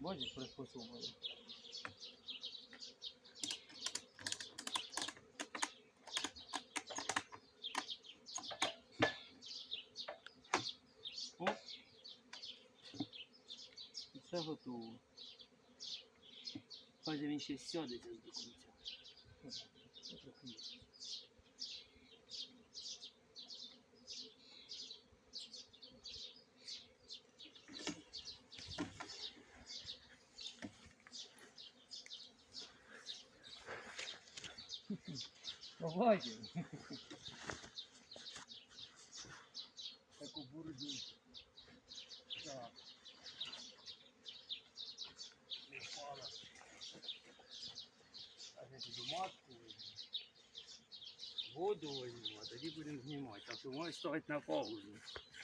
Бачиш, приспособлено. О. І Все готово. Хай він ще сядеться до кінця. Давайте. Таку бурду. Так. Не впала. А я туди матку. Воду візьму, а тоді будемо знімати. Так що можеш ставити на паузу.